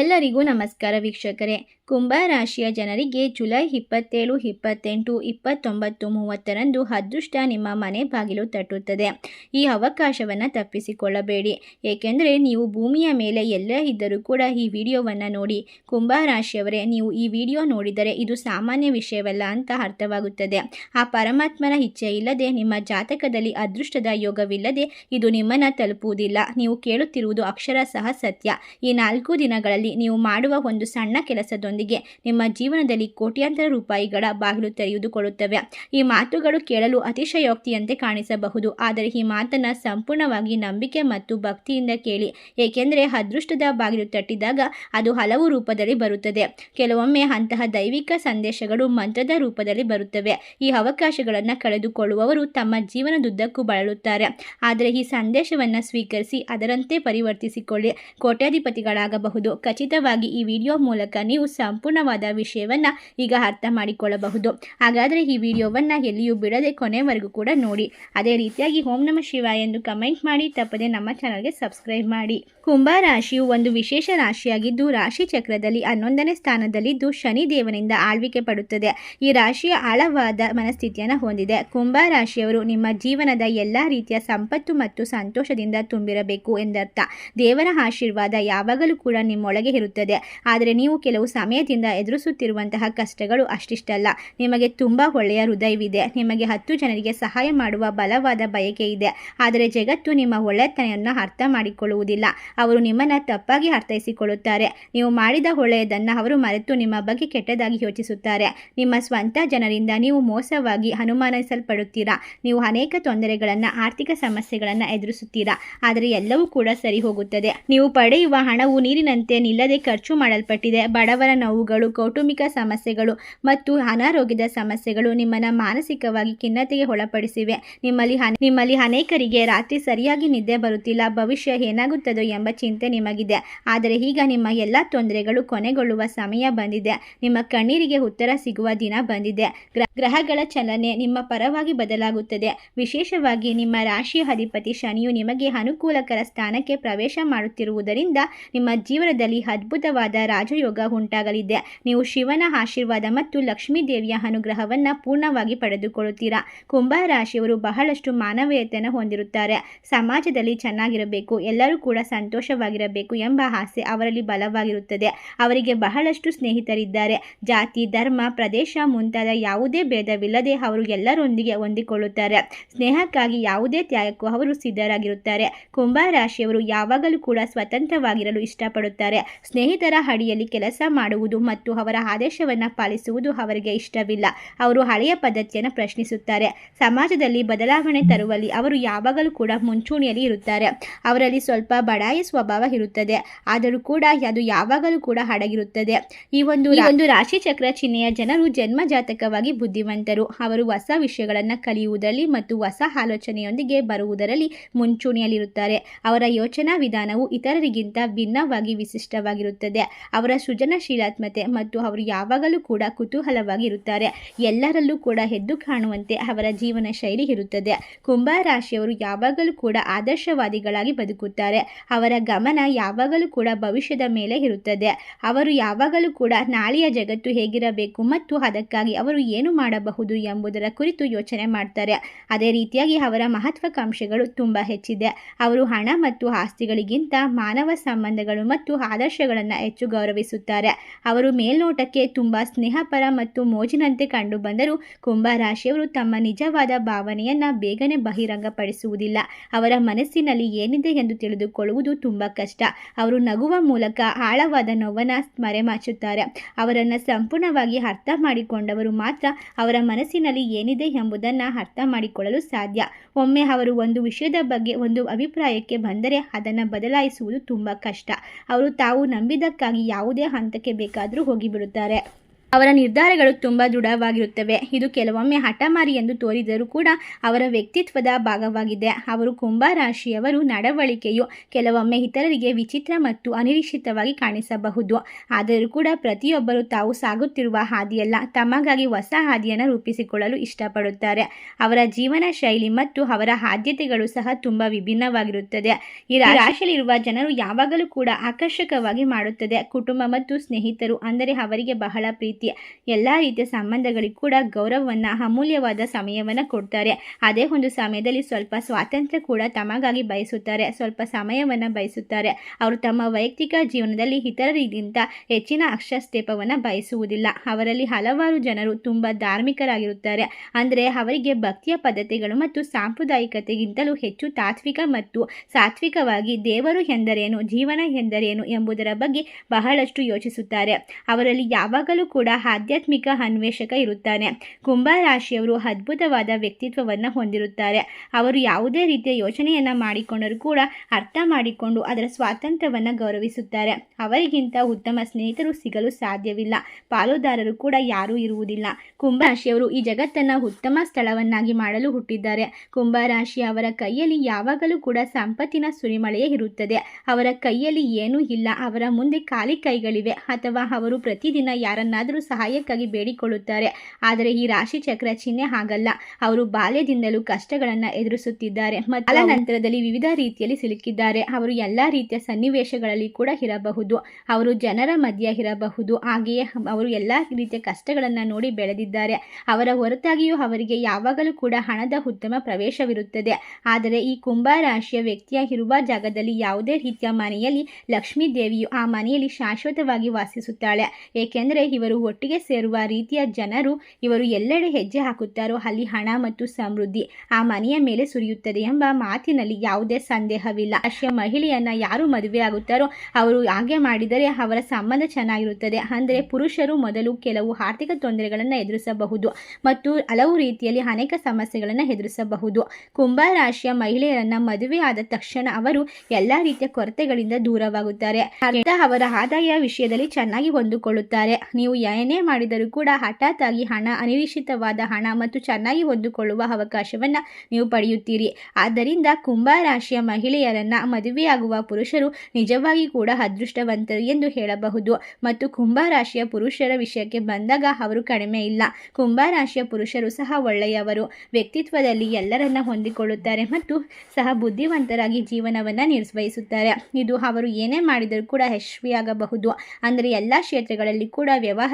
ಎಲ್ಲರಿಗೂ ನಮಸ್ಕಾರ ವೀಕ್ಷಕರೇ. ಕುಂಭ ರಾಶಿಯ ಜನರಿಗೆ ಜುಲೈ ಇಪ್ಪತ್ತೇಳು, ಇಪ್ಪತ್ತೆಂಟು, ಇಪ್ಪತ್ತೊಂಬತ್ತು, ಮೂವತ್ತರಂದು ಅದೃಷ್ಟ ನಿಮ್ಮ ಮನೆ ಬಾಗಿಲು ತಟ್ಟುತ್ತದೆ. ಈ ಅವಕಾಶವನ್ನು ತಪ್ಪಿಸಿಕೊಳ್ಳಬೇಡಿ. ಏಕೆಂದರೆ ನೀವು ಭೂಮಿಯ ಮೇಲೆ ಎಲ್ಲೇ ಇದ್ದರೂ ಕೂಡ ಈ ವಿಡಿಯೋವನ್ನು ನೋಡಿ ಕುಂಭ ರಾಶಿಯವರೇ, ನೀವು ಈ ವಿಡಿಯೋ ನೋಡಿದರೆ ಇದು ಸಾಮಾನ್ಯ ವಿಷಯವಲ್ಲ ಅಂತ ಅರ್ಥವಾಗುತ್ತದೆ. ಆ ಪರಮಾತ್ಮನ ಇಚ್ಛೆ ಇಲ್ಲದೆ, ನಿಮ್ಮ ಜಾತಕದಲ್ಲಿ ಅದೃಷ್ಟದ ಯೋಗವಿಲ್ಲದೆ ಇದು ನಿಮ್ಮನ್ನು ತಲುಪುವುದಿಲ್ಲ. ನೀವು ಕೇಳುತ್ತಿರುವುದು ಅಕ್ಷರ ಸಹ ಸತ್ಯ. ಈ ನಾಲ್ಕು ದಿನಗಳಲ್ಲಿ ನೀವು ಮಾಡುವ ಒಂದು ಸಣ್ಣ ಕೆಲಸದೊಂದಿಗೆ ನಿಮ್ಮ ಜೀವನದಲ್ಲಿ ಕೋಟ್ಯಾಂತರ ರೂಪಾಯಿಗಳ ಬಾಗಿಲು ತೆರೆಯುದುಕೊಳ್ಳುತ್ತವೆ ಈ ಮಾತುಗಳು ಕೇಳಲು ಅತಿಶಯೋಕ್ತಿಯಂತೆ ಕಾಣಿಸಬಹುದು. ಆದರೆ ಈ ಮಾತನ್ನು ಸಂಪೂರ್ಣವಾಗಿ ನಂಬಿಕೆ ಮತ್ತು ಭಕ್ತಿಯಿಂದ ಕೇಳಿ. ಏಕೆಂದರೆ ಅದೃಷ್ಟದ ಬಾಗಿಲು ತಟ್ಟಿದಾಗ ಅದು ಹಲವು ರೂಪದಲ್ಲಿ ಬರುತ್ತದೆ. ಕೆಲವೊಮ್ಮೆ ಅಂತಹ ದೈವಿಕ ಸಂದೇಶಗಳು ಮಂತ್ರದ ರೂಪದಲ್ಲಿ ಬರುತ್ತವೆ. ಈ ಅವಕಾಶಗಳನ್ನು ಕಳೆದುಕೊಳ್ಳುವವರು ತಮ್ಮ ಜೀವನದುದ್ದಕ್ಕೂ ಬಳಲುತ್ತಾರೆ. ಆದರೆ ಈ ಸಂದೇಶವನ್ನು ಸ್ವೀಕರಿಸಿ ಅದರಂತೆ ಪರಿವರ್ತಿಸಿಕೊಳ್ಳಿ. ಕೋಟ್ಯಾಧಿಪತಿಗಳಾಗಬಹುದು. ಖಚಿತವಾಗಿ ಈ ವಿಡಿಯೋ ಮೂಲಕ ನೀವು ಸಂಪೂರ್ಣವಾದ ವಿಷಯವನ್ನು ಈಗ ಅರ್ಥ ಮಾಡಿಕೊಳ್ಳಬಹುದು. ಹಾಗಾದರೆ ಈ ವಿಡಿಯೋವನ್ನು ಎಲ್ಲಿಯೂ ಬಿಡದೆ ಕೊನೆವರೆಗೂ ಕೂಡ ನೋಡಿ. ಅದೇ ರೀತಿಯಾಗಿ ಓಂ ನಮ ಶಿವ ಎಂದು ಕಮೆಂಟ್ ಮಾಡಿ, ತಪ್ಪದೆ ನಮ್ಮ ಚಾನಲ್ಗೆ ಸಬ್ಸ್ಕ್ರೈಬ್ ಮಾಡಿ. ಕುಂಭ ರಾಶಿಯು ಒಂದು ವಿಶೇಷ ರಾಶಿಯಾಗಿದ್ದು, ರಾಶಿ ಚಕ್ರದಲ್ಲಿ ಹನ್ನೊಂದನೇ ಸ್ಥಾನದಲ್ಲಿದ್ದು ಶನಿ ದೇವನಿಂದ ಆಳ್ವಿಕೆ ಪಡುತ್ತದೆ. ಈ ರಾಶಿಯ ಆಳವಾದ ಮನಸ್ಥಿತಿಯನ್ನು ಹೊಂದಿದೆ. ಕುಂಭ ರಾಶಿಯವರು ನಿಮ್ಮ ಜೀವನದ ಎಲ್ಲ ರೀತಿಯ ಸಂಪತ್ತು ಮತ್ತು ಸಂತೋಷದಿಂದ ತುಂಬಿರಬೇಕು ಎಂದರ್ಥ. ದೇವರ ಆಶೀರ್ವಾದ ಯಾವಾಗಲೂ ಕೂಡ ನಿಮ್ಮೊಳಗೆ ಇರುತ್ತದೆ. ಆದರೆ ನೀವು ಕೆಲವು ಸಮಯದಿಂದ ಎದುರಿಸುತ್ತಿರುವಂತಹ ಕಷ್ಟಗಳು ಅಷ್ಟಿಷ್ಟಲ್ಲ. ನಿಮಗೆ ತುಂಬ ಒಳ್ಳೆಯ ಹೃದಯವಿದೆ. ನಿಮಗೆ ಹತ್ತು ಜನರಿಗೆ ಸಹಾಯ ಮಾಡುವ ಬಲವಾದ ಬಯಕೆ ಇದೆ. ಆದರೆ ಜಗತ್ತು ನಿಮ್ಮ ಒಳ್ಳೆತನೆಯನ್ನು ಅರ್ಥ ಮಾಡಿಕೊಳ್ಳುವುದಿಲ್ಲ. ಅವರು ನಿಮ್ಮನ್ನು ತಪ್ಪಾಗಿ ಅರ್ಥೈಸಿಕೊಳ್ಳುತ್ತಾರೆ. ನೀವು ಮಾಡಿದ ಒಳ್ಳೆಯದನ್ನು ಅವರು ಮರೆತು ನಿಮ್ಮ ಬಗ್ಗೆ ಕೆಟ್ಟದಾಗಿ ಯೋಚಿಸುತ್ತಾರೆ. ನಿಮ್ಮ ಸ್ವಂತ ಜನರಿಂದ ನೀವು ಮೋಸವಾಗಿ ಅನುಮಾನಿಸಲ್ಪಡುತ್ತೀರಾ? ನೀವು ಅನೇಕ ತೊಂದರೆಗಳನ್ನು, ಆರ್ಥಿಕ ಸಮಸ್ಯೆಗಳನ್ನು ಎದುರಿಸುತ್ತೀರಾ? ಆದರೆ ಎಲ್ಲವೂ ಕೂಡ ಸರಿ ಹೋಗುತ್ತದೆ. ನೀವು ಪಡೆಯುವ ಹಣವು ನೀರಿನಂತೆ ನಿಲ್ಲದೆ ಖರ್ಚು ಮಾಡಲ್ಪಟ್ಟಿದೆ. ಬಡವರ ನೋವುಗಳು, ಕೌಟುಂಬಿಕ ಸಮಸ್ಯೆಗಳು ಮತ್ತು ಅನಾರೋಗ್ಯದ ಸಮಸ್ಯೆಗಳು ನಿಮ್ಮನ್ನು ಮಾನಸಿಕವಾಗಿ ಖಿನ್ನತೆಗೆ ಒಳಪಡಿಸಿವೆ. ನಿಮ್ಮಲ್ಲಿ ನಿಮ್ಮಲ್ಲಿ ಅನೇಕರಿಗೆ ರಾತ್ರಿ ಸರಿಯಾಗಿ ನಿದ್ದೆ ಬರುತ್ತಿಲ್ಲ, ಭವಿಷ್ಯ ಏನಾಗುತ್ತದೋ ಎಂಬ ಚಿಂತೆ ನಿಮಗಿದೆ. ಆದರೆ ಈಗ ನಿಮ್ಮ ಎಲ್ಲ ತೊಂದರೆಗಳು ಕೊನೆಗೊಳ್ಳುವ ಸಮಯ ಬಂದಿದೆ. ನಿಮ್ಮ ಕಣ್ಣೀರಿಗೆ ಉತ್ತರ ಸಿಗುವ ದಿನ ಬಂದಿದೆ. ಗ್ರ- ಗ್ರಹಗಳ ಚಲನೆ ನಿಮ್ಮ ಪರವಾಗಿ ಬದಲಾಗುತ್ತದೆ. ವಿಶೇಷವಾಗಿ ನಿಮ್ಮ ರಾಶಿಯ ಅಧಿಪತಿ ಶನಿಯು ನಿಮಗೆ ಅನುಕೂಲಕರ ಸ್ಥಾನಕ್ಕೆ ಪ್ರವೇಶ ಮಾಡುತ್ತಿರುವುದರಿಂದ ನಿಮ್ಮ ಜೀವನದಲ್ಲಿ ಅದ್ಭುತವಾದ ರಾಜಯೋಗ ಉಂಟಾಗಲಿದೆ. ನೀವು ಶಿವನ ಆಶೀರ್ವಾದ ಮತ್ತು ಲಕ್ಷ್ಮೀ ದೇವಿಯ ಅನುಗ್ರಹವನ್ನು ಪೂರ್ಣವಾಗಿ ಪಡೆದುಕೊಳ್ಳುತ್ತೀರಾ? ಕುಂಭ ರಾಶಿಯವರು ಬಹಳಷ್ಟು ಮಾನವೀಯತೆಯನ್ನು ಹೊಂದಿರುತ್ತಾರೆ. ಸಮಾಜದಲ್ಲಿ ಚೆನ್ನಾಗಿರಬೇಕು, ಎಲ್ಲರೂ ಕೂಡ ಸಂತೋಷವಾಗಿರಬೇಕು ಎಂಬ ಆಸೆ ಅವರಲ್ಲಿ ಬಲವಾಗಿರುತ್ತದೆ. ಅವರಿಗೆ ಬಹಳಷ್ಟು ಸ್ನೇಹಿತರಿದ್ದಾರೆ. ಜಾತಿ, ಧರ್ಮ, ಪ್ರದೇಶ ಮುಂತಾದ ಯಾವುದೇ ಭೇದವಿಲ್ಲದೆ ಅವರು ಎಲ್ಲರೊಂದಿಗೆ ಹೊಂದಿಕೊಳ್ಳುತ್ತಾರೆ. ಸ್ನೇಹಕ್ಕಾಗಿ ಯಾವುದೇ ತ್ಯಾಗಕ್ಕೂ ಅವರು ಸಿದ್ಧರಾಗಿರುತ್ತಾರೆ. ಕುಂಭ ರಾಶಿಯವರು ಯಾವಾಗಲೂ ಕೂಡ ಸ್ವತಂತ್ರವಾಗಿರಲು ಇಷ್ಟಪಡುತ್ತಾರೆ. ಸ್ನೇಹಿತರ ಅಡಿಯಲ್ಲಿ ಕೆಲಸ ಮಾಡುವುದು ಮತ್ತು ಅವರ ಆದೇಶವನ್ನು ಪಾಲಿಸುವುದು ಅವರಿಗೆ ಇಷ್ಟವಿಲ್ಲ. ಅವರು ಹಳೆಯ ಪದ್ಧತಿಯನ್ನು ಪ್ರಶ್ನಿಸುತ್ತಾರೆ. ಸಮಾಜದಲ್ಲಿ ಬದಲಾವಣೆ ತರುವಲ್ಲಿ ಅವರು ಯಾವಾಗಲೂ ಕೂಡ ಮುಂಚೂಣಿಯಲ್ಲಿ ಇರುತ್ತಾರೆ. ಅವರಲ್ಲಿ ಸ್ವಲ್ಪ ಬಡಾಯಿ ಸ್ವಭಾವ ಇರುತ್ತದೆ. ಆದರೂ ಕೂಡ ಅದು ಯಾವಾಗಲೂ ಕೂಡ ಅಡಗಿರುತ್ತದೆ ಈ ಒಂದು ಈ ಒಂದು ರಾಶಿ ಚಕ್ರ ಚಿಹ್ನೆಯ ಜನರು ಜನ್ಮ ಜಾತಕವಾಗಿ ಬುದ್ಧಿವಂತರು. ಅವರು ಹೊಸ ವಿಷಯಗಳನ್ನು ಕಲಿಯುವುದರಲ್ಲಿ ಮತ್ತು ಹೊಸ ಆಲೋಚನೆಯೊಂದಿಗೆ ಬರುವುದರಲ್ಲಿ ಮುಂಚೂಣಿಯಲ್ಲಿರುತ್ತಾರೆ. ಅವರ ಯೋಚನಾ ವಿಧಾನವು ಇತರರಿಗಿಂತ ಭಿನ್ನವಾಗಿ ವಿಶಿಷ್ಟವಾಗಿರುತ್ತದೆ ಅವರ ಸೃಜನಶೀಲಾತ್ಮತೆ ಮತ್ತು ಅವರು ಯಾವಾಗಲೂ ಕೂಡ ಕುತೂಹಲವಾಗಿರುತ್ತಾರೆ. ಎಲ್ಲರಲ್ಲೂ ಕೂಡ ಎದ್ದು ಕಾಣುವಂತೆ ಅವರ ಜೀವನ ಶೈಲಿ ಇರುತ್ತದೆ. ಕುಂಭ ರಾಶಿಯವರು ಯಾವಾಗಲೂ ಕೂಡ ಆದರ್ಶವಾದಿಗಳಾಗಿ ಬದುಕುತ್ತಾರೆ. ಅವರ ಗಮನ ಯಾವಾಗಲೂ ಕೂಡ ಭವಿಷ್ಯದ ಮೇಲೆ ಇರುತ್ತದೆ. ಅವರು ಯಾವಾಗಲೂ ಕೂಡ ನಾಳೆಯ ಜಗತ್ತು ಹೇಗಿರಬೇಕು ಮತ್ತು ಅದಕ್ಕಾಗಿ ಅವರು ಏನು ಮಾಡಬಹುದು ಎಂಬುದರ ಕುರಿತು ಯೋಚನೆ ಮಾಡ್ತಾರೆ. ಅದೇ ರೀತಿಯಾಗಿ ಅವರ ಮಹತ್ವಾಕಾಂಕ್ಷೆಗಳು ತುಂಬ ಹೆಚ್ಚಿದೆ. ಅವರು ಹಣ ಮತ್ತು ಆಸ್ತಿಗಳಿಗಿಂತ ಮಾನವ ಸಂಬಂಧಗಳು ಮತ್ತು ಆದರ್ಶಗಳನ್ನು ಹೆಚ್ಚು ಗೌರವಿಸುತ್ತಾರೆ. ಅವರು ಮೇಲ್ನೋಟಕ್ಕೆ ತುಂಬ ಸ್ನೇಹಪರ ಮತ್ತು ಮೋಜಿನಂತೆ ಕಂಡುಬಂದರೂ ಕುಂಭ ರಾಶಿಯವರು ತಮ್ಮ ನಿಜವಾದ ಭಾವನೆಯನ್ನು ಬೇಗನೆ ಬಹಿರಂಗಪಡಿಸುವುದಿಲ್ಲ. ಅವರ ಮನಸ್ಸಿನಲ್ಲಿ ಏನಿದೆ ಎಂದು ತಿಳಿದುಕೊಳ್ಳುವುದು ತುಂಬ ಕಷ್ಟ. ಅವರು ನಗುವ ಮೂಲಕ ಆಳವಾದ ನೋವನ್ನು ಮರೆಮಾಚುತ್ತಾರೆ. ಅವರನ್ನು ಸಂಪೂರ್ಣವಾಗಿ ಅರ್ಥ ಮಾಡಿಕೊಂಡವರು ಮಾತ್ರ ಅವರ ಮನಸ್ಸಿನಲ್ಲಿ ಏನಿದೆ ಎಂಬುದನ್ನು ಅರ್ಥ ಮಾಡಿಕೊಳ್ಳಲು ಸಾಧ್ಯ. ಒಮ್ಮೆ ಅವರು ಒಂದು ವಿಷಯದ ಬಗ್ಗೆ ಒಂದು ಅಭಿಪ್ರಾಯಕ್ಕೆ ಬಂದರೆ ಅದನ್ನು ಬದಲಾಯಿಸುವುದು ತುಂಬ ಕಷ್ಟ. ಅವರು ತಾವು ನಂಬಿದ್ದಕ್ಕಾಗಿ ಯಾವುದೇ ಹಂತಕ್ಕೆ ಬೇಕಾದರೂ ಹೋಗಿಬಿಡುತ್ತಾರೆ. ಅವರ ನಿರ್ಧಾರಗಳು ತುಂಬ ದೃಢವಾಗಿರುತ್ತವೆ. ಇದು ಕೆಲವೊಮ್ಮೆ ಹಠಮಾರಿ ಎಂದು ತೋರಿದರೂ ಕೂಡ ಅವರ ವ್ಯಕ್ತಿತ್ವದ ಭಾಗವಾಗಿದೆ. ಅವರು ಕುಂಭ ರಾಶಿಯವರು ನಡವಳಿಕೆಯು ಕೆಲವೊಮ್ಮೆ ಇತರರಿಗೆ ವಿಚಿತ್ರ ಮತ್ತು ಅನಿರೀಕ್ಷಿತವಾಗಿ ಕಾಣಿಸಬಹುದು. ಆದರೂ ಕೂಡ ಪ್ರತಿಯೊಬ್ಬರು ತಾವು ಸಾಗುತ್ತಿರುವ ಹಾದಿಯಲ್ಲ. ತಮಗಾಗಿ ಹೊಸ ಹಾದಿಯನ್ನು ರೂಪಿಸಿಕೊಳ್ಳಲು ಇಷ್ಟಪಡುತ್ತಾರೆ. ಅವರ ಜೀವನ ಶೈಲಿ ಮತ್ತು ಅವರ ಆದ್ಯತೆಗಳು ಸಹ ತುಂಬ ವಿಭಿನ್ನವಾಗಿರುತ್ತದೆ. ಈ ರಾಶಿಯಲ್ಲಿರುವ ಜನರು ಯಾವಾಗಲೂ ಕೂಡ ಆಕರ್ಷಕವಾಗಿ ಮಾಡುತ್ತದೆ. ಕುಟುಂಬ ಮತ್ತು ಸ್ನೇಹಿತರು ಅಂದರೆ ಅವರಿಗೆ ಬಹಳ ಪ್ರೀತಿ ಎಲ್ಲ ರೀತಿಯ ಸಂಬಂಧಗಳಿಗೂ ಕೂಡ ಗೌರವವನ್ನು, ಅಮೂಲ್ಯವಾದ ಸಮಯವನ್ನು ಕೊಡ್ತಾರೆ. ಅದೇ ಒಂದು ಸಮಯದಲ್ಲಿ ಸ್ವಲ್ಪ ಸ್ವಾತಂತ್ರ್ಯ ಕೂಡ ತಮಗಾಗಿ ಬಯಸುತ್ತಾರೆ. ಸ್ವಲ್ಪ ಸಮಯವನ್ನು ಬಯಸುತ್ತಾರೆ. ಅವರು ತಮ್ಮ ವೈಯಕ್ತಿಕ ಜೀವನದಲ್ಲಿ ಇತರರಿಗಿಂತ ಹೆಚ್ಚಿನ ಅಕ್ಷಸ್ತೇಪವನ್ನು ಬಯಸುವುದಿಲ್ಲ. ಅವರಲ್ಲಿ ಹಲವಾರು ಜನರು ತುಂಬ ಧಾರ್ಮಿಕರಾಗಿರುತ್ತಾರೆ. ಅಂದರೆ ಅವರಿಗೆ ಭಕ್ತಿಯ ಪದ್ಧತಿಗಳು ಮತ್ತು ಸಾಂಪ್ರದಾಯಿಕತೆಗಿಂತಲೂ ಹೆಚ್ಚು ತಾತ್ವಿಕ ಮತ್ತು ಸಾತ್ವಿಕವಾಗಿ ದೇವರು ಎಂದರೇನು, ಜೀವನ ಎಂದರೇನು ಎಂಬುದರ ಬಗ್ಗೆ ಬಹಳಷ್ಟು ಯೋಚಿಸುತ್ತಾರೆ. ಅವರಲ್ಲಿ ಯಾವಾಗಲೂ ಕೂಡ ಆಧ್ಯಾತ್ಮಿಕ ಅನ್ವೇಷಕ ಇರುತ್ತಾನೆ. ಕುಂಭ ರಾಶಿಯವರು ಅದ್ಭುತವಾದ ವ್ಯಕ್ತಿತ್ವವನ್ನು ಹೊಂದಿರುತ್ತಾರೆ. ಅವರು ಯಾವುದೇ ರೀತಿಯ ಯೋಚನೆಯನ್ನು ಮಾಡಿಕೊಂಡರೂ ಕೂಡ ಅರ್ಥ ಮಾಡಿಕೊಂಡು ಅದರ ಸ್ವಾತಂತ್ರ್ಯವನ್ನು ಗೌರವಿಸುತ್ತಾರೆ. ಅವರಿಗಿಂತ ಉತ್ತಮ ಸ್ನೇಹಿತರು ಸಿಗಲು ಸಾಧ್ಯವಿಲ್ಲ. ಪಾಲುದಾರರು ಕೂಡ ಯಾರೂ ಇರುವುದಿಲ್ಲ. ಕುಂಭ ರಾಶಿಯವರು ಈ ಜಗತ್ತನ್ನು ಉತ್ತಮ ಸ್ಥಳವನ್ನಾಗಿ ಮಾಡಲು ಹುಟ್ಟಿದ್ದಾರೆ. ಕುಂಭ ರಾಶಿ ಅವರ ಕೈಯಲ್ಲಿ ಯಾವಾಗಲೂ ಕೂಡ ಸಂಪತ್ತಿನ ಸುರಿಮಳೆಯೇ ಇರುತ್ತದೆ. ಅವರ ಕೈಯಲ್ಲಿ ಏನೂ ಇಲ್ಲ. ಅವರ ಮುಂದೆ ಖಾಲಿ ಕೈಗಳಿವೆ. ಅಥವಾ ಅವರು ಪ್ರತಿದಿನ ಯಾರನ್ನಾದರೂ ಸಹಾಯಕ್ಕಾಗಿ ಬೇಡಿಕೊಳ್ಳುತ್ತಾರೆ. ಆದರೆ ಈ ರಾಶಿ ಚಕ್ರ ಚಿಹ್ನೆ ಹಾಗಲ್ಲ. ಅವರು ಬಾಲ್ಯದಿಂದಲೂ ಕಷ್ಟಗಳನ್ನು ಎದುರಿಸುತ್ತಿದ್ದಾರೆ. ಮತ್ತು ನಂತರದಲ್ಲಿ ವಿವಿಧ ರೀತಿಯಲ್ಲಿ ಸಿಲುಕಿದ್ದಾರೆ. ಅವರು ಎಲ್ಲ ರೀತಿಯ ಸನ್ನಿವೇಶಗಳಲ್ಲಿ ಕೂಡ ಇರಬಹುದು. ಅವರು ಜನರ ಮಧ್ಯೆ ಇರಬಹುದು. ಹಾಗೆಯೇ ಅವರು ಎಲ್ಲ ರೀತಿಯ ಕಷ್ಟಗಳನ್ನು ನೋಡಿ ಬೆಳೆದಿದ್ದಾರೆ. ಅವರ ಹೊರತಾಗಿಯೂ ಅವರಿಗೆ ಯಾವಾಗಲೂ ಕೂಡ ಹಣದ ಉತ್ತಮ ಪ್ರವೇಶವಿರುತ್ತದೆ. ಆದರೆ ಈ ಕುಂಭ ರಾಶಿಯ ವ್ಯಕ್ತಿಯ ಇರುವ ಜಾಗದಲ್ಲಿ ಯಾವುದೇ ರೀತಿಯ ಮನೆಯಲ್ಲಿ ಲಕ್ಷ್ಮೀ ದೇವಿಯು ಆ ಮನೆಯಲ್ಲಿ ಶಾಶ್ವತವಾಗಿ ವಾಸಿಸುತ್ತಾಳೆ. ಏಕೆಂದರೆ ಇವರು ಒಟ್ಟಿಗೆ ಸೇರುವ ರೀತಿಯ ಜನರು ಇವರು ಎಲ್ಲೆಡೆ ಹೆಜ್ಜೆ ಹಾಕುತ್ತಾರೋ ಅಲ್ಲಿ ಹಣ ಮತ್ತು ಸಮೃದ್ಧಿ ಆ ಮನೆಯ ಮೇಲೆ ಸುರಿಯುತ್ತದೆ ಎಂಬ ಮಾತಿನಲ್ಲಿ ಯಾವುದೇ ಸಂದೇಹವಿಲ್ಲ. ಅಷ್ಟೇ ಮಹಿಳೆಯನ್ನ ಯಾರು ಮದುವೆ ಆಗುತ್ತಾರೋ ಅವರು ಹಾಗೆ ಮಾಡಿದರೆ ಅವರ ಸಂಬಂಧ ಚೆನ್ನಾಗಿರುತ್ತದೆ. ಅಂದರೆ ಪುರುಷರು ಮೊದಲು ಕೆಲವು ಆರ್ಥಿಕ ತೊಂದರೆಗಳನ್ನು ಎದುರಿಸಬಹುದು ಮತ್ತು ಹಲವು ರೀತಿಯಲ್ಲಿ ಅನೇಕ ಸಮಸ್ಯೆಗಳನ್ನು ಎದುರಿಸಬಹುದು. ಕುಂಭ ರಾಶಿಯ ಮಹಿಳೆಯರನ್ನ ಮದುವೆ ಆದ ತಕ್ಷಣ ಅವರು ಎಲ್ಲ ರೀತಿಯ ಕೊರತೆಗಳಿಂದ ದೂರವಾಗುತ್ತಾರೆ. ಅವರ ಆದಾಯ ವಿಷಯದಲ್ಲಿ ಚೆನ್ನಾಗಿ ಹೊಂದಿಕೊಳ್ಳುತ್ತಾರೆ. ನೀವು ಏನೇ ಮಾಡಿದರೂ ಕೂಡ ಹಠಾತ್ ಆಗಿ ಹಣ, ಅನಿರೀಕ್ಷಿತವಾದ ಹಣ ಮತ್ತು ಚೆನ್ನಾಗಿ ಹೊಂದಿಕೊಳ್ಳುವ ಅವಕಾಶವನ್ನು ನೀವು ಪಡೆಯುತ್ತೀರಿ. ಆದ್ದರಿಂದ ಕುಂಭ ರಾಶಿಯ ಮಹಿಳೆಯರನ್ನ ಮದುವೆಯಾಗುವ ಪುರುಷರು ನಿಜವಾಗಿ ಕೂಡ ಅದೃಷ್ಟವಂತರು ಎಂದು ಹೇಳಬಹುದು. ಮತ್ತು ಕುಂಭ ರಾಶಿಯ ಪುರುಷರ ವಿಷಯಕ್ಕೆ ಬಂದಾಗ ಅವರು ಕಡಿಮೆ ಇಲ್ಲ. ಕುಂಭ ರಾಶಿಯ ಪುರುಷರು ಸಹ ಒಳ್ಳೆಯವರು. ವ್ಯಕ್ತಿತ್ವದಲ್ಲಿ ಎಲ್ಲರನ್ನ ಹೊಂದಿಕೊಳ್ಳುತ್ತಾರೆ ಮತ್ತು ಸಹ ಬುದ್ಧಿವಂತರಾಗಿ ಜೀವನವನ್ನು ನಿರ್ವಹಿಸುತ್ತಾರೆ. ಇದು ಅವರು ಏನೇ ಮಾಡಿದರೂ ಕೂಡ ಯಶಸ್ವಿಯಾಗಬಹುದು. ಅಂದರೆ ಎಲ್ಲ ಕ್ಷೇತ್ರಗಳಲ್ಲಿ ಕೂಡ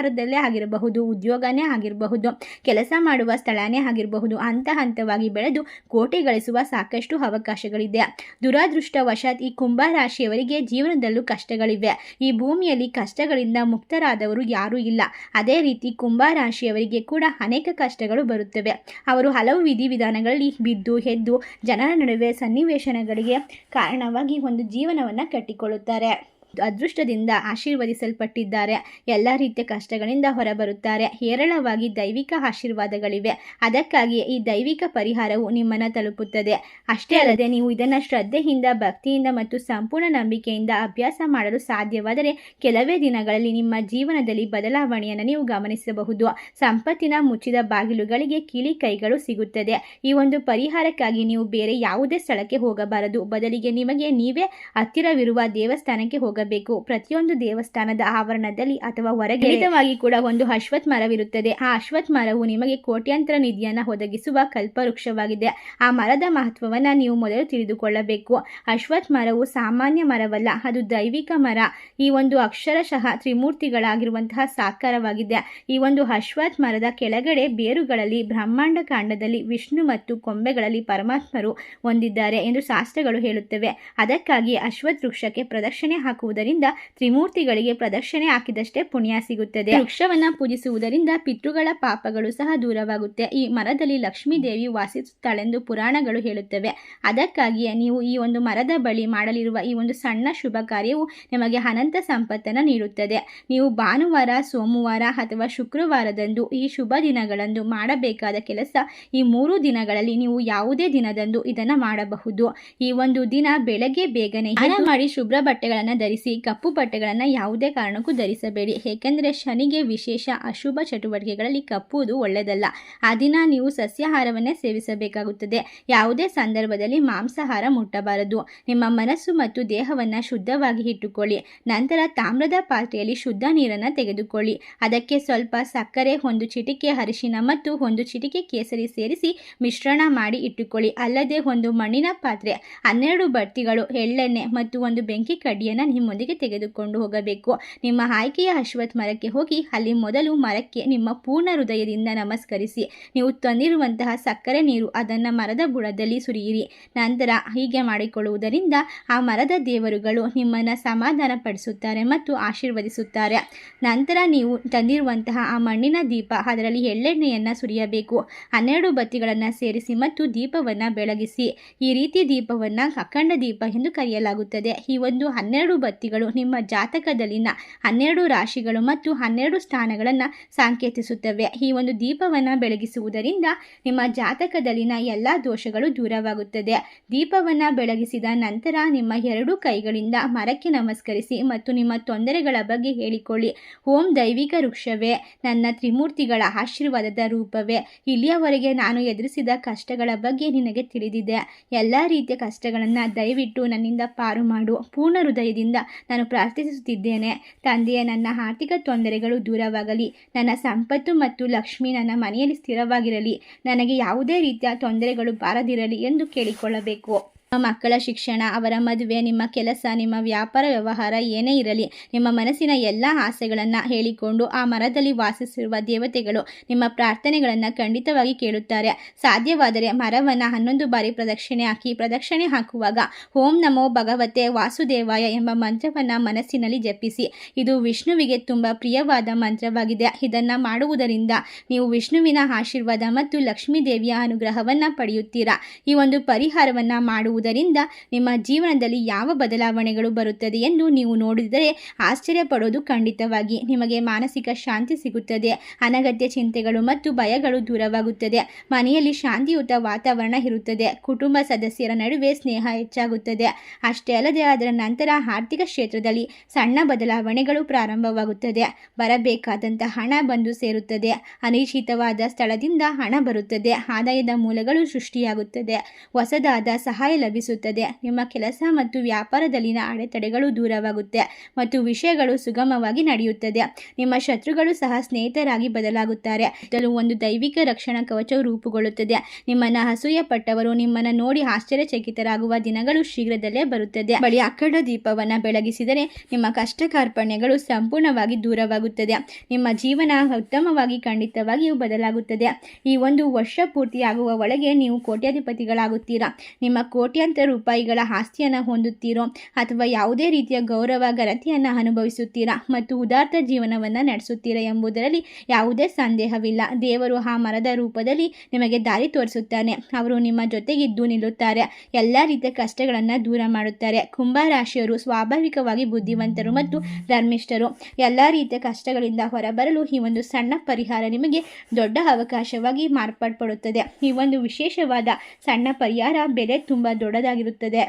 ವ್ಯವಹಾರದಲ್ಲೇ ಆಗಿರಬಹುದು, ಉದ್ಯೋಗನೇ ಆಗಿರಬಹುದು, ಕೆಲಸ ಮಾಡುವ ಸ್ಥಳನೇ ಆಗಿರಬಹುದು, ಹಂತ ಹಂತವಾಗಿ ಬೆಳೆದು ಕೋಟಿ ಗಳಿಸುವ ಸಾಕಷ್ಟು ಅವಕಾಶಗಳಿದೆ. ದುರಾದೃಷ್ಟವಶಾತ್ ಈ ಕುಂಭ ರಾಶಿಯವರಿಗೆ ಜೀವನದಲ್ಲೂ ಕಷ್ಟಗಳಿವೆ. ಈ ಭೂಮಿಯಲ್ಲಿ ಕಷ್ಟಗಳಿಂದ ಮುಕ್ತರಾದವರು ಯಾರೂ ಇಲ್ಲ. ಅದೇ ರೀತಿ ಕುಂಭ ರಾಶಿಯವರಿಗೆ ಕೂಡ ಅನೇಕ ಕಷ್ಟಗಳು ಬರುತ್ತವೆ. ಅವರು ಹಲವು ವಿಧಿವಿಧಾನಗಳಲ್ಲಿ ಬಿದ್ದು ಎದ್ದು ಜನರ ನಡುವೆ ಸನ್ನಿವೇಶನಗಳಿಗೆ ಕಾರಣವಾಗಿ ಒಂದು ಜೀವನವನ್ನು ಕಟ್ಟಿಕೊಳ್ಳುತ್ತಾರೆ. ಅದೃಷ್ಟದಿಂದ ಆಶೀರ್ವದಿಸಲ್ಪಟ್ಟಿದ್ದಾರೆ. ಎಲ್ಲ ರೀತಿಯ ಕಷ್ಟಗಳಿಂದ ಹೊರಬರುತ್ತಾರೆ. ಹೇರಳವಾಗಿ ದೈವಿಕ ಆಶೀರ್ವಾದಗಳಿವೆ. ಅದಕ್ಕಾಗಿ ಈ ದೈವಿಕ ಪರಿಹಾರವು ನಿಮ್ಮನ್ನು ತಲುಪುತ್ತದೆ. ಅಷ್ಟೇ ಅಲ್ಲದೆ ನೀವು ಇದನ್ನು ಶ್ರದ್ಧೆಯಿಂದ, ಭಕ್ತಿಯಿಂದ ಮತ್ತು ಸಂಪೂರ್ಣ ನಂಬಿಕೆಯಿಂದ ಅಭ್ಯಾಸ ಮಾಡಲು ಸಾಧ್ಯವಾದರೆ ಕೆಲವೇ ದಿನಗಳಲ್ಲಿ ನಿಮ್ಮ ಜೀವನದಲ್ಲಿ ಬದಲಾವಣೆಯನ್ನು ನೀವು ಗಮನಿಸಬಹುದು. ಸಂಪತ್ತಿನ ಮುಚ್ಚಿದ ಬಾಗಿಲುಗಳಿಗೆ ಕಿಳಿ ಕೈಗಳು ಸಿಗುತ್ತದೆ. ಈ ಒಂದು ಪರಿಹಾರಕ್ಕಾಗಿ ನೀವು ಬೇರೆ ಯಾವುದೇ ಸ್ಥಳಕ್ಕೆ ಹೋಗಬಾರದು. ಬದಲಿಗೆ ನಿಮಗೆ ನೀವೇ ಹತ್ತಿರವಿರುವ ದೇವಸ್ಥಾನಕ್ಕೆ ಹೋಗಬೇಕು. ಪ್ರತಿಯೊಂದು ದೇವಸ್ಥಾನದ ಆವರಣದಲ್ಲಿ ಅಥವಾ ಹೊರಗೆ ಕೂಡ ಒಂದು ಅಶ್ವತ್ ಮರವಿರುತ್ತದೆ. ಆ ಅಶ್ವತ್ ಮರವು ನಿಮಗೆ ಕೋಟ್ಯಾಂತರ ನಿಧಿಯನ್ನು ಒದಗಿಸುವ ಕಲ್ಪವೃಕ್ಷವಾಗಿದೆ. ಆ ಮರದ ಮಹತ್ವವನ್ನು ನೀವು ಮೊದಲು ತಿಳಿದುಕೊಳ್ಳಬೇಕು. ಅಶ್ವತ್ ಮರವು ಸಾಮಾನ್ಯ ಮರವಲ್ಲ, ಅದು ದೈವಿಕ ಮರ. ಈ ಒಂದು ಅಕ್ಷರಶಃ ತ್ರಿಮೂರ್ತಿಗಳಾಗಿರುವಂತಹ ಸಾಕಾರವಾಗಿದೆ. ಈ ಒಂದು ಅಶ್ವತ್ ಮರದ ಕೆಳಗಡೆ ಬೇರುಗಳಲ್ಲಿ, ಬ್ರಹ್ಮಾಂಡ ಕಾಂಡದಲ್ಲಿ ವಿಷ್ಣು ಮತ್ತು ಕೊಂಬೆಗಳಲ್ಲಿ ಪರಮಾತ್ಮರು ಹೊಂದಿದ್ದಾರೆ ಎಂದು ಶಾಸ್ತ್ರಗಳು ಹೇಳುತ್ತವೆ. ಅದಕ್ಕಾಗಿ ಅಶ್ವತ್ ವೃಕ್ಷಕ್ಕೆ ಪ್ರದಕ್ಷಿಣೆ ಹಾಕುವುದರಿಂದ ತ್ರಿಮೂರ್ತಿಗಳಿಗೆ ಪ್ರದಕ್ಷಿಣೆ ಹಾಕಿದಷ್ಟೇ ಪುಣ್ಯ ಸಿಗುತ್ತದೆ. ವೃಕ್ಷವನ್ನ ಪೂಜಿಸುವುದರಿಂದ ಪಿತೃಗಳ ಪಾಪಗಳು ಸಹ ದೂರವಾಗುತ್ತೆ. ಈ ಮರದಲ್ಲಿ ಲಕ್ಷ್ಮೀ ದೇವಿ ವಾಸಿಸುತ್ತಾಳೆಂದು ಪುರಾಣಗಳು ಹೇಳುತ್ತವೆ. ಅದಕ್ಕಾಗಿಯೇ ನೀವು ಈ ಒಂದು ಮರದ ಬಳಿ ಮಾಡಲಿರುವ ಈ ಒಂದು ಸಣ್ಣ ಶುಭ ಕಾರ್ಯವು ನಿಮಗೆ ಅನಂತ ಸಂಪತ್ತನ್ನು ನೀಡುತ್ತದೆ. ನೀವು ಭಾನುವಾರ, ಸೋಮವಾರ ಅಥವಾ ಶುಕ್ರವಾರದಂದು ಈ ಶುಭ ದಿನಗಳಂದು ಮಾಡಬೇಕಾದ ಕೆಲಸ ಈ ಮೂರು ದಿನಗಳಲ್ಲಿ ನೀವು ಯಾವುದೇ ದಿನದಂದು ಇದನ್ನು ಮಾಡಬಹುದು. ಈ ಒಂದು ದಿನ ಬೆಳಗ್ಗೆ ಬೇಗನೆ ಮಾಡಿ ಶುಭ್ರ ಬಟ್ಟೆಗಳನ್ನು ಧರಿಸಿ ಧರಿಸಿ ಕಪ್ಪು ಬಟ್ಟೆಗಳನ್ನು ಯಾವುದೇ ಕಾರಣಕ್ಕೂ ಧರಿಸಬೇಡಿ. ಏಕೆಂದರೆ ಶನಿಗೆ ವಿಶೇಷ ಅಶುಭ ಚಟುವಟಿಕೆಗಳಲ್ಲಿ ಕಪ್ಪುವುದು ಒಳ್ಳೆಯದಲ್ಲ. ಆ ದಿನ ನೀವು ಸಸ್ಯಾಹಾರವನ್ನೇ ಸೇವಿಸಬೇಕಾಗುತ್ತದೆ. ಯಾವುದೇ ಸಂದರ್ಭದಲ್ಲಿ ಮಾಂಸಾಹಾರ ಮುಟ್ಟಬಾರದು. ನಿಮ್ಮ ಮನಸ್ಸು ಮತ್ತು ದೇಹವನ್ನು ಶುದ್ಧವಾಗಿ ಇಟ್ಟುಕೊಳ್ಳಿ. ನಂತರ ತಾಮ್ರದ ಪಾತ್ರೆಯಲ್ಲಿ ಶುದ್ಧ ನೀರನ್ನು ತೆಗೆದುಕೊಳ್ಳಿ. ಅದಕ್ಕೆ ಸ್ವಲ್ಪ ಸಕ್ಕರೆ, ಒಂದು ಚಿಟಿಕೆ ಅರಿಶಿನ ಮತ್ತು ಒಂದು ಚಿಟಿಕೆ ಕೇಸರಿ ಸೇರಿಸಿ ಮಿಶ್ರಣ ಮಾಡಿ ಇಟ್ಟುಕೊಳ್ಳಿ. ಅಲ್ಲದೆ ಒಂದು ಮಣ್ಣಿನ ಪಾತ್ರೆ, ಹನ್ನೆರಡು ಬಡ್ತಿಗಳು ಎಳ್ಳೆಣ್ಣೆ ಮತ್ತು ಒಂದು ಬೆಂಕಿ ಕಡ್ಡಿಯನ್ನು ನಿಮ್ಮೊಂದಿಗೆ ತೆಗೆದುಕೊಂಡು ಹೋಗಬೇಕು. ನಿಮ್ಮ ಆಯ್ಕೆಯ ಅಶ್ವತ್ ಮರಕ್ಕೆ ಹೋಗಿ ಅಲ್ಲಿ ಮೊದಲು ಮರಕ್ಕೆ ನಿಮ್ಮ ಪೂರ್ಣ ಹೃದಯದಿಂದ ನಮಸ್ಕರಿಸಿ. ನೀವು ತಂದಿರುವಂತಹ ಸಕ್ಕರೆ ನೀರು ಅದನ್ನು ಮರದ ಬುಡದಲ್ಲಿ ಸುರಿಯಿರಿ. ನಂತರ ಹೀಗೆ ಮಾಡಿಕೊಳ್ಳುವುದರಿಂದ ಆ ಮರದ ದೇವರುಗಳು ನಿಮ್ಮನ್ನು ಸಮಾಧಾನ ಪಡಿಸುತ್ತಾರೆ ಮತ್ತು ಆಶೀರ್ವದಿಸುತ್ತಾರೆ. ನಂತರ ನೀವು ತಂದಿರುವಂತಹ ಆ ಮಣ್ಣಿನ ದೀಪ ಅದರಲ್ಲಿ ಎಳ್ಳೆಣ್ಣೆಯನ್ನು ಸುರಿಯಬೇಕು. ಹನ್ನೆರಡು ಬತ್ತಿಗಳನ್ನು ಸೇರಿಸಿ ಮತ್ತು ದೀಪವನ್ನು ಬೆಳಗಿಸಿ. ಈ ರೀತಿ ದೀಪವನ್ನು ಅಖಂಡ ದೀಪ ಎಂದು ಕರೆಯಲಾಗುತ್ತದೆ. ಈ ಒಂದು ಹನ್ನೆರಡು ಬತ್ತಿಗಳು ನಿಮ್ಮ ಜಾತಕದಲ್ಲಿನ ಹನ್ನೆರಡು ರಾಶಿಗಳು ಮತ್ತು ಹನ್ನೆರಡು ಸ್ಥಾನಗಳನ್ನು ಸಾಂಕೇತಿಸುತ್ತವೆ. ಈ ಒಂದು ದೀಪವನ್ನು ಬೆಳಗಿಸುವುದರಿಂದ ನಿಮ್ಮ ಜಾತಕದಲ್ಲಿನ ಎಲ್ಲ ದೋಷಗಳು ದೂರವಾಗುತ್ತದೆ. ದೀಪವನ್ನು ಬೆಳಗಿಸಿದ ನಂತರ ನಿಮ್ಮ ಎರಡು ಕೈಗಳಿಂದ ಮರಕ್ಕೆ ನಮಸ್ಕರಿಸಿ ಮತ್ತು ನಿಮ್ಮ ತೊಂದರೆಗಳ ಬಗ್ಗೆ ಹೇಳಿಕೊಳ್ಳಿ. ಓಂ ದೈವಿಕ ವೃಕ್ಷವೇ, ನನ್ನ ತ್ರಿಮೂರ್ತಿಗಳ ಆಶೀರ್ವಾದದ ರೂಪವೇ, ಇಲ್ಲಿಯವರೆಗೆ ನಾನು ಎದುರಿಸಿದ ಕಷ್ಟಗಳ ಬಗ್ಗೆ ನಿನಗೆ ತಿಳಿದಿದೆ. ಎಲ್ಲ ರೀತಿಯ ಕಷ್ಟಗಳನ್ನು ದಯವಿಟ್ಟು ನನ್ನಿಂದ ಪಾರು ಮಾಡು. ಪೂರ್ಣ ಹೃದಯದಿಂದ ನಾನು ಪ್ರಾರ್ಥಿಸುತ್ತಿದ್ದೇನೆ. ತಂದೆಯ, ನನ್ನ ಆರ್ಥಿಕ ತೊಂದರೆಗಳು ದೂರವಾಗಲಿ. ನನ್ನ ಸಂಪತ್ತು ಮತ್ತು ಲಕ್ಷ್ಮಿ ನನ್ನ ಮನೆಯಲ್ಲಿ ಸ್ಥಿರವಾಗಿರಲಿ. ನನಗೆ ಯಾವುದೇ ರೀತಿಯ ತೊಂದರೆಗಳು ಬಾರದಿರಲಿ ಎಂದು ಕೇಳಿಕೊಳ್ಳಬೇಕು. ಮಕ್ಕಳ ಶಿಕ್ಷಣ, ಅವರ ಮದುವೆ, ನಿಮ್ಮ ಕೆಲಸ, ನಿಮ್ಮ ವ್ಯಾಪಾರ ವ್ಯವಹಾರ ಏನೇ ಇರಲಿ, ನಿಮ್ಮ ಮನಸ್ಸಿನ ಎಲ್ಲ ಆಸೆಗಳನ್ನು ಹೇಳಿಕೊಂಡು ಆ ಮರದಲ್ಲಿ ವಾಸಿಸಿರುವ ದೇವತೆಗಳು ನಿಮ್ಮ ಪ್ರಾರ್ಥನೆಗಳನ್ನು ಖಂಡಿತವಾಗಿ ಕೇಳುತ್ತಾರೆ. ಸಾಧ್ಯವಾದರೆ ಮರವನ್ನು ಹನ್ನೊಂದು ಬಾರಿ ಪ್ರದಕ್ಷಿಣೆ ಹಾಕಿ, ಪ್ರದಕ್ಷಿಣೆ ಹಾಕುವಾಗ ಓಂ ನಮೋ ಭಗವತೆ ವಾಸುದೇವಾಯ ಎಂಬ ಮಂತ್ರವನ್ನು ಮನಸ್ಸಿನಲ್ಲಿ ಜಪಿಸಿ. ಇದು ವಿಷ್ಣುವಿಗೆ ತುಂಬ ಪ್ರಿಯವಾದ ಮಂತ್ರವಾಗಿದೆ. ಇದನ್ನು ಮಾಡುವುದರಿಂದ ನೀವು ವಿಷ್ಣುವಿನ ಆಶೀರ್ವಾದ ಮತ್ತು ಲಕ್ಷ್ಮೀ ದೇವಿಯ ಅನುಗ್ರಹವನ್ನು ಪಡೆಯುತ್ತೀರಾ. ಈ ಒಂದು ಪರಿಹಾರವನ್ನು ಮಾಡುವುದು ಮಾಡುವುದರಿಂದ ನಿಮ್ಮ ಜೀವನದಲ್ಲಿ ಯಾವ ಬದಲಾವಣೆಗಳು ಬರುತ್ತದೆ ಎಂದು ನೀವು ನೋಡಿದರೆ ಆಶ್ಚರ್ಯ ಪಡೋದು ಖಂಡಿತವಾಗಿ. ನಿಮಗೆ ಮಾನಸಿಕ ಶಾಂತಿ ಸಿಗುತ್ತದೆ, ಅನಗತ್ಯ ಚಿಂತೆಗಳು ಮತ್ತು ಭಯಗಳು ದೂರವಾಗುತ್ತದೆ, ಮನೆಯಲ್ಲಿ ಶಾಂತಿಯುತ ವಾತಾವರಣ ಇರುತ್ತದೆ, ಕುಟುಂಬ ಸದಸ್ಯರ ನಡುವೆ ಸ್ನೇಹ ಹೆಚ್ಚಾಗುತ್ತದೆ. ಅಷ್ಟೇ ಅಲ್ಲದೆ ಅದರ ನಂತರ ಆರ್ಥಿಕ ಕ್ಷೇತ್ರದಲ್ಲಿ ಸಣ್ಣ ಬದಲಾವಣೆಗಳು ಪ್ರಾರಂಭವಾಗುತ್ತದೆ. ಬರಬೇಕಾದಂತಹ ಹಣ ಬಂದು ಸೇರುತ್ತದೆ. ಅನಿಶ್ಚಿತವಾದ ಸ್ಥಳದಿಂದ ಹಣ ಬರುತ್ತದೆ. ಆದಾಯದ ಮೂಲಗಳು ಸೃಷ್ಟಿಯಾಗುತ್ತದೆ. ಹೊಸದಾದ ಸಹಾಯ ಲಭಿಸುತ್ತದೆ. ನಿಮ್ಮ ಕೆಲಸ ಮತ್ತು ವ್ಯಾಪಾರದಲ್ಲಿನ ಅಡೆತಡೆಗಳು ದೂರವಾಗುತ್ತೆ ಮತ್ತು ವಿಷಯಗಳು ಸುಗಮವಾಗಿ ನಡೆಯುತ್ತದೆ. ನಿಮ್ಮ ಶತ್ರುಗಳು ಸಹ ಸ್ನೇಹಿತರಾಗಿ ಬದಲಾಗುತ್ತಾರೆ. ಕೆಲವು ಒಂದು ದೈವಿಕ ರಕ್ಷಣಾ ಕವಚವು ರೂಪುಗೊಳ್ಳುತ್ತದೆ. ನಿಮ್ಮನ್ನು ಅಸೂಯ ಪಟ್ಟವರು ನಿಮ್ಮನ್ನು ನೋಡಿ ಆಶ್ಚರ್ಯಚಕಿತರಾಗುವ ದಿನಗಳು ಶೀಘ್ರದಲ್ಲೇ ಬರುತ್ತದೆ. ಬಳಿ ಅಕ್ಕಡ ದೀಪವನ್ನು ಬೆಳಗಿಸಿದರೆ ನಿಮ್ಮ ಕಷ್ಟ ಕಾರ್ಪಣ್ಯಗಳು ಸಂಪೂರ್ಣವಾಗಿ ದೂರವಾಗುತ್ತದೆ. ನಿಮ್ಮ ಜೀವನ ಉತ್ತಮವಾಗಿ ಖಂಡಿತವಾಗಿಯೂ ಬದಲಾಗುತ್ತದೆ. ಈ ಒಂದು ವರ್ಷ ಪೂರ್ತಿಯಾಗುವ ಒಳಗೆ ನೀವು ಕೋಟ್ಯಾಧಿಪತಿಗಳಾಗುತ್ತೀರಾ? ನಿಮ್ಮ ಕೋಟಿ ಕೋಟ್ಯಾಂತರ ರೂಪಾಯಿಗಳ ಆಸ್ತಿಯನ್ನು ಹೊಂದುತ್ತೀರೋ ಅಥವಾ ಯಾವುದೇ ರೀತಿಯ ಗೌರವ, ಘನತೆಯನ್ನು ಅನುಭವಿಸುತ್ತೀರಾ ಮತ್ತು ಉದಾರ್ಥ ಜೀವನವನ್ನು ನಡೆಸುತ್ತೀರಾ ಎಂಬುದರಲ್ಲಿ ಯಾವುದೇ ಸಂದೇಹವಿಲ್ಲ. ದೇವರು ಆ ಮರದ ರೂಪದಲ್ಲಿ ನಿಮಗೆ ದಾರಿ ತೋರಿಸುತ್ತಾನೆ. ಅವರು ನಿಮ್ಮ ಜೊತೆಗಿದ್ದು ನಿಲ್ಲುತ್ತಾರೆ. ಎಲ್ಲ ರೀತಿಯ ಕಷ್ಟಗಳನ್ನು ದೂರ ಮಾಡುತ್ತಾರೆ. ಕುಂಭರಾಶಿಯವರು ಸ್ವಾಭಾವಿಕವಾಗಿ ಬುದ್ಧಿವಂತರು ಮತ್ತು ಧರ್ಮಿಷ್ಠರು. ಎಲ್ಲ ರೀತಿಯ ಕಷ್ಟಗಳಿಂದ ಹೊರಬರಲು ಈ ಒಂದು ಸಣ್ಣ ಪರಿಹಾರ ನಿಮಗೆ ದೊಡ್ಡ ಅವಕಾಶವಾಗಿ ಮಾರ್ಪಾಡ್ಪಡುತ್ತದೆ. ಈ ಒಂದು ವಿಶೇಷವಾದ ಸಣ್ಣ ಪರಿಹಾರ ಬೆಲೆ ತುಂಬ ದೊಡ್ಡದಾಗಿರುತ್ತದೆ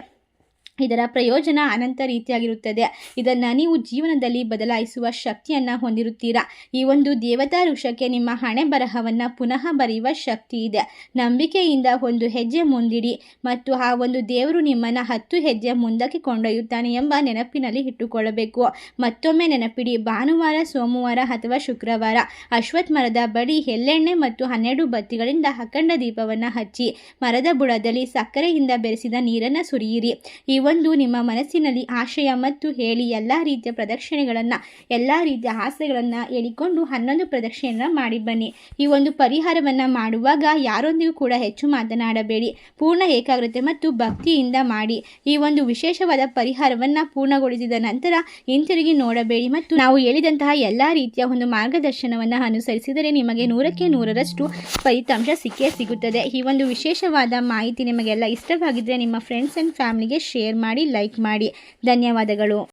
ಇದರ ಪ್ರಯೋಜನ ಅನಂತ ರೀತಿಯಾಗಿರುತ್ತದೆ. ಇದನ್ನು ನೀವು ಜೀವನದಲ್ಲಿ ಬದಲಾಯಿಸುವ ಶಕ್ತಿಯನ್ನು ಹೊಂದಿರುತ್ತೀರಾ? ಈ ಒಂದು ದೇವತಾ ವೃಕ್ಷಕ್ಕೆ ನಿಮ್ಮ ಹಣೆ ಬರಹವನ್ನು ಪುನಃ ಬರೆಯುವ ಶಕ್ತಿ ಇದೆ. ನಂಬಿಕೆಯಿಂದ ಒಂದು ಹೆಜ್ಜೆ ಮುಂದಿಡಿ ಮತ್ತು ಆ ಒಂದು ದೇವರು ನಿಮ್ಮನ್ನು ಹತ್ತು ಹೆಜ್ಜೆ ಮುಂದಕ್ಕೆ ಕೊಂಡೊಯ್ಯುತ್ತಾನೆ ಎಂಬ ನೆನಪಿನಲ್ಲಿ ಇಟ್ಟುಕೊಳ್ಳಬೇಕು. ಮತ್ತೊಮ್ಮೆ ನೆನಪಿಡಿ, ಭಾನುವಾರ, ಸೋಮವಾರ ಅಥವಾ ಶುಕ್ರವಾರ ಅಶ್ವತ್ ಮರದ ಬಳಿ ಎಳ್ಳೆಣ್ಣೆ ಮತ್ತು ಹನ್ನೆರಡು ಬತ್ತಿಗಳಿಂದ ಅಖಂಡ ದೀಪವನ್ನು ಹಚ್ಚಿ ಮರದ ಬುಡದಲ್ಲಿ ಸಕ್ಕರೆಯಿಂದ ಬೆರೆಸಿದ ನೀರನ್ನು ಸುರಿಯಿರಿ. ಈ ಒಂದು ನಿಮ್ಮ ಮನಸ್ಸಿನಲ್ಲಿ ಆಶಯ ಮತ್ತು ಹೇಳಿ ಎಲ್ಲ ರೀತಿಯ ಪ್ರದಕ್ಷಿಣೆಗಳನ್ನು, ಎಲ್ಲ ರೀತಿಯ ಆಸೆಗಳನ್ನು ಹೇಳಿಕೊಂಡು ಹನ್ನೊಂದು ಪ್ರದಕ್ಷಿಣೆಯನ್ನು ಮಾಡಿ ಬನ್ನಿ. ಈ ಒಂದು ಪರಿಹಾರವನ್ನು ಮಾಡುವಾಗ ಯಾರೊಂದಿಗೂ ಕೂಡ ಹೆಚ್ಚು ಮಾತನಾಡಬೇಡಿ. ಪೂರ್ಣ ಏಕಾಗ್ರತೆ ಮತ್ತು ಭಕ್ತಿಯಿಂದ ಮಾಡಿ. ಈ ಒಂದು ವಿಶೇಷವಾದ ಪರಿಹಾರವನ್ನು ಪೂರ್ಣಗೊಳಿಸಿದ ನಂತರ ಹಿಂತಿರುಗಿ ನೋಡಬೇಡಿ ಮತ್ತು ನಾವು ಹೇಳಿದಂತಹ ಎಲ್ಲ ರೀತಿಯ ಒಂದು ಮಾರ್ಗದರ್ಶನವನ್ನು ಅನುಸರಿಸಿದರೆ ನಿಮಗೆ ನೂರಕ್ಕೆ ನೂರರಷ್ಟು ಫಲಿತಾಂಶ ಸಿಕ್ಕೇ ಸಿಗುತ್ತದೆ. ಈ ಒಂದು ವಿಶೇಷವಾದ ಮಾಹಿತಿ ನಿಮಗೆಲ್ಲ ಇಷ್ಟವಾಗಿದ್ದರೆ ನಿಮ್ಮ ಫ್ರೆಂಡ್ಸ್ ಆ್ಯಂಡ್ ಫ್ಯಾಮಿಲಿಗೆ ಮಾಡಿ ಲೈಕ್ ಮಾಡಿ. ಧನ್ಯವಾದಗಳು.